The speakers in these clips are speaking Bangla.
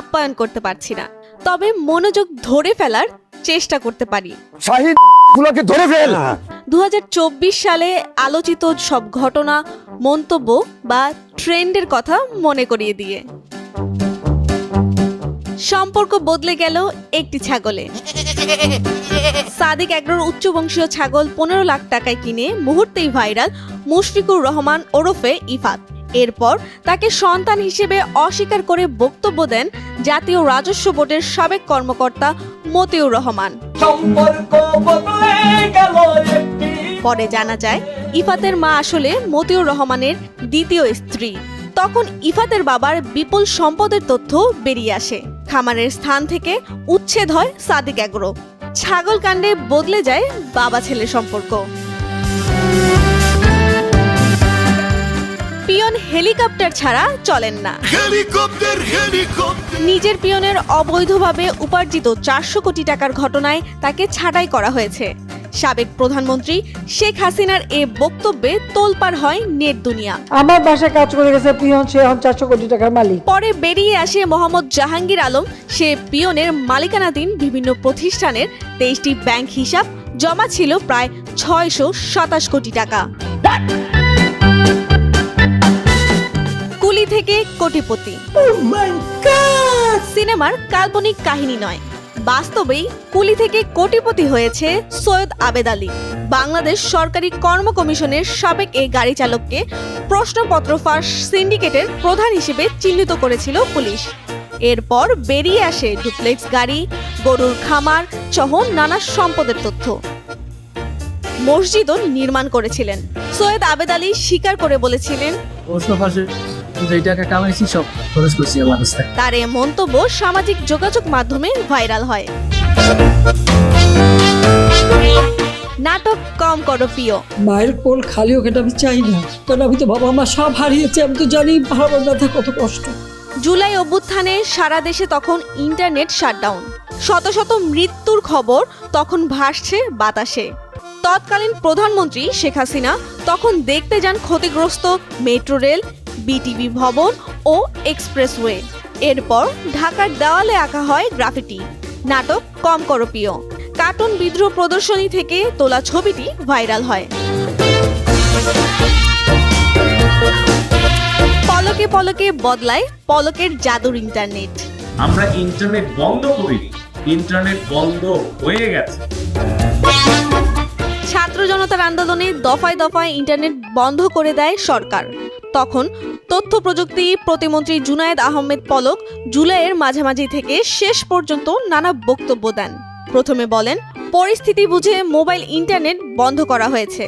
আপ্যায়ন করতে পারছি না। তবে মনোযোগ ধরে ফেলার চেষ্টা করতে পারি। শাহিদ গুলোকে ধরে ফেল। দু সালে আলোচিত সব ঘটনা মন্তব্য বা ট্রেন্ডের কথা মনে করিয়ে দিয়ে। সম্পর্ক বদলে গেল একটি ছাগলে। সাদিক এগ্রোর উচ্চবংশীয় ছাগল পনেরো লাখ টাকায় কিনে মুহূর্তেই ভাইরাল মুশফিকুর রহমান ওরফে ইফাত। এরপর তাকে সন্তান হিসেবে অস্বীকার করে বক্তব্য দেন জাতীয় রাজস্ব বোর্ডের সাবেক কর্মকর্তা মতিউর রহমান। পরে জানা যায়, ইফাতের মা আসলে মতিউর রহমানের দ্বিতীয় স্ত্রী। তখন ইফাতের বাবার বিপুল সম্পদের তথ্য বেরিয়ে আসে। খামারের স্থান থেকে উচ্ছেদ হয় সাদিক এগ্রো ছাগল কাণ্ডে বদলে যায় বাবা ছেলে সম্পর্ক। পিয়ন হেলিকপ্টার ছাড়া চলেন না। Helicopter helicopter. নিজের পিয়নের অবৈধভাবে উপার্জিত চারশো কোটি টাকার ঘটনায় তাকে ছাঁটাই করা হয়েছে। সাবেক প্রধানমন্ত্রী শেখ হাসিনার এ বক্তব্যে তোলপাড় হয় নেট দুনিয়া। আমার বাসায় কাজ করে গেছে পিয়ন সে এখন চারশো কোটি টাকার মালিক। পরে বেরিয়ে আসে মোহাম্মদ জাহাঙ্গীর আলম। সে পিয়নের মালিকানাধীন বিভিন্ন প্রতিষ্ঠানের তেইশটি ব্যাংক হিসাব জমা ছিল প্রায় ছয়শো সাতাশ কোটি টাকা। থেকে কোটিপতি। সিনেমার কাল্পনিক কাহিনী নয়। বাস্তবেই কুলি থেকে কোটিপতি হয়েছে সৈয়দ আবেদ আলী। বাংলাদেশ সরকারি কর্ম কমিশনের সাবেক এই গাড়ি চালককে প্রশ্নপত্র ফাঁস সিন্ডিকেটের প্রধান হিসেবে চিহ্নিত করেছিল পুলিশ। এরপর বেরিয়ে আসে ডুপ্লেক্স গাড়ি গরুর খামার সহ নানা সম্পদের তথ্য। মসজিদও নির্মাণ করেছিলেন। সৈয়দ আবেদ আলী স্বীকার করে বলেছিলেন প্রশ্ন ফাঁসে যেই টাকা কামাইছি সব খরচ করছি আমার রাস্তায় তার এ মন্তব্য সামাজিক যোগাযোগ মাধ্যমে ভাইরাল হয়। নাটক কম করো প্রিয়। মায়ের কোল আমি চাই না। কারণ আমি তো বাবা মা সব হারিয়েছি আমি তো জানি ভালো ব্যথা কত কষ্ট। জুলাই অভ্যুত্থানে সারা দেশে তখন ইন্টারনেট শাটডাউন। শত শত মৃত্যুর খবর তখন ভাসছে বাতাসে। তৎকালীন প্রধানমন্ত্রী শেখ হাসিনা তখন দেখতে যান ক্ষতিগ্রস্ত মেট্রো রেল বিটিভি ভবন ও এক্সপ্রেসওয়ে। এরপর ঢাকার দেওয়ালে আঁকা হয় গ্রাফিটি। নাটক কম করপীয়। কার্টুন বিদ্রোহ প্রদর্শনী থেকে তোলা ছবিটি ভাইরাল হয়। পলকে পলকে বদলায় পলকের জাদুর ইন্টারনেট। আমরা ইন্টারনেট বন্ধ করিনি ইন্টারনেট বন্ধ হয়ে গেছে। ছাত্র জনতার আন্দোলনে দফায় দফায় ইন্টারনেট বন্ধ করে দেয় সরকার। তখন তথ্য প্রযুক্তি প্রতিমন্ত্রী জুনায়েদ আহমেদ পলক জুলাইয়ের মাঝামাঝি থেকে শেষ পর্যন্ত নানা বক্তব্য দেন। প্রথমে বলেন, পরিস্থিতি বুঝে মোবাইল ইন্টারনেট বন্ধ করা হয়েছে।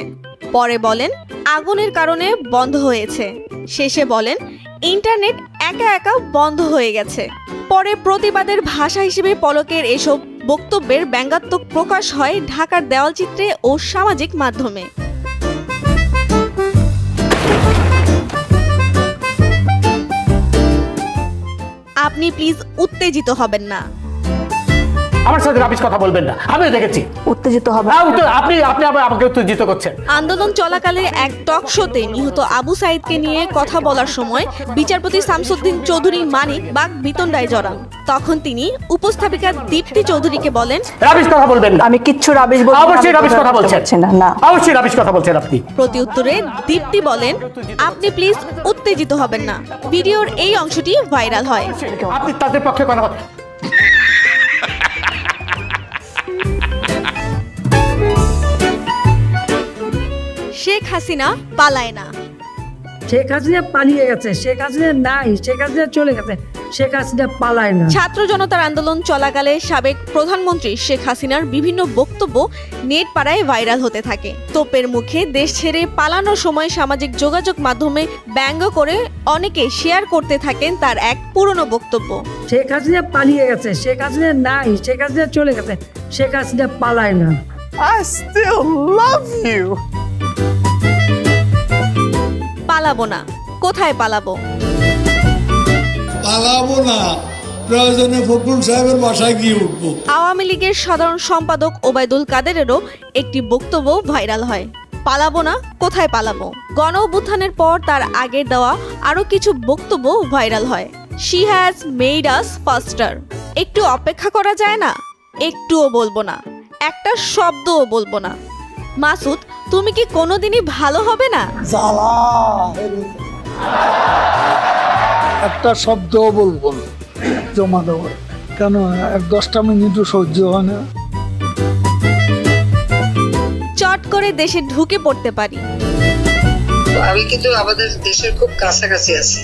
পরে বলেন, আগুনের কারণে বন্ধ হয়েছে। শেষে বলেন, ইন্টারনেট একা একা বন্ধ হয়ে গেছে। পরে প্রতিবাদের ভাষা হিসেবে পলকের এসব বক্তব্যের ব্যঙ্গাত্মক প্রকাশ হয় ঢাকার দেওয়ালচিত্রে ও সামাজিক মাধ্যমে। আপনি প্লিজ উত্তেজিত হবেন না। আমার সাথে রাবিশ কথা বলবেন না। আমি দেখেছি। উত্তেজিত হবে হ্যাঁ, আপনি আপনি আবার আমাকে উত্তেজিত করছেন। আন্দোলন চলাকালে এক টক শোতে নিহত আবু সাইদকে নিয়ে কথা বলার সময় বিচারপতি শামসুদ্দিন চৌধুরী মানিক বাগ বিতণ্ডায় জড়ান। তখন তিনি উপস্থাপিকা দীপ্তি চৌধুরীকে বলেন রাবিশ কথা বলবেন না। আমি কিচ্ছু রাবিশ বলছি অবশ্যই রাবিশ কথা বলছেন। না না। অবশ্যই রাবিশ কথা বলছেন আপনি। প্রতি উত্তরে দীপ্তি বলেন আপনি প্লিজ উত্তেজিত হবেন না। ভিডিওর এই অংশটি ভাইরাল হয়। আপনি তাদের পক্ষে কথা শেখ হাসিনা পালায় না। শেখ হাসিনা পালিয়ে গেছে শেখ হাসিনা নাই শেখ হাসিনা চলে গেছে শেখ হাসিনা পালায় না। ছাত্র জনতার আন্দোলন চলাকালে সাবেক প্রধানমন্ত্রী শেখ হাসিনার বিভিন্ন বক্তব্য নেট পাড়ায় ভাইরাল হতে থাকে। তোপের মুখে দেশ ছেড়ে পালানোর সময় সামাজিক যোগাযোগ মাধ্যমে ব্যঙ্গ করে অনেকে শেয়ার করতে থাকেন তার এক পুরনো বক্তব্য। শেখ হাসিনা পালিয়ে গেছে শেখ হাসিনা নাই শেখ হাসিনা চলে গেছে শেখ হাসিনা পালায় না। I still love you. পালাবো না। কোথায় পালাবো? পালাবো না। প্রয়োজনে ফখরুল সাহেবের বাসায় গিয়ে উঠবো। আওয়ামী লীগের সাধারণ সম্পাদক ওবায়দুল কাদেরেরও একটি বক্তব্য ভাইরাল হয়। পালাবো না কোথায় পালাবো? গণ অভ্যুত্থানের পর তার আগের দেওয়া আরও কিছু বক্তব্য ভাইরাল হয়। She has made us faster একটু অপেক্ষা করা যায় না? একটুও বলব না। একটা শব্দও বলব না। মাসুদ তুমি কি কোনোদিনই ভালো হবে না? একটা শব্দ বলব না জমা দেওয়ার কেন এক দশটা মিনিটও সহ্য হয় না। চট করে দেশে ঢুকে পড়তে পারি। আমি কিন্তু আমাদের দেশের খুব কাছাকাছি আছি।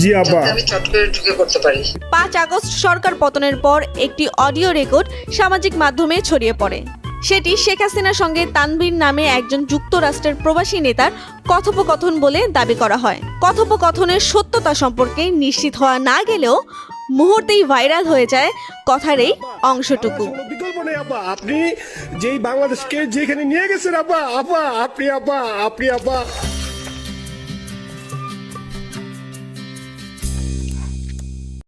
জি আপা আমি চট করে ঢুকে পড়তে পারি। পাঁচ আগস্ট সরকার পতনের পর একটি অডিও রেকর্ড সামাজিক মাধ্যমে ছড়িয়ে পড়ে। সেটি শেখ হাসিনার সঙ্গে তানবীর নামে একজন যুক্তরাষ্ট্রের প্রবাসী নেতার কথোপকথন বলে দাবি করা হয়। কথোপকথনের সত্যতা সম্পর্কে নিশ্চিত হওয়া না গেলেও মুহূর্তেই ভাইরাল হয়ে যায় কথার এই অংশটুকু। আপনি যেই বাংলাদেশকে যেখানে নিয়ে গেছেন আপা আপা আপনি আপা আপনি আপা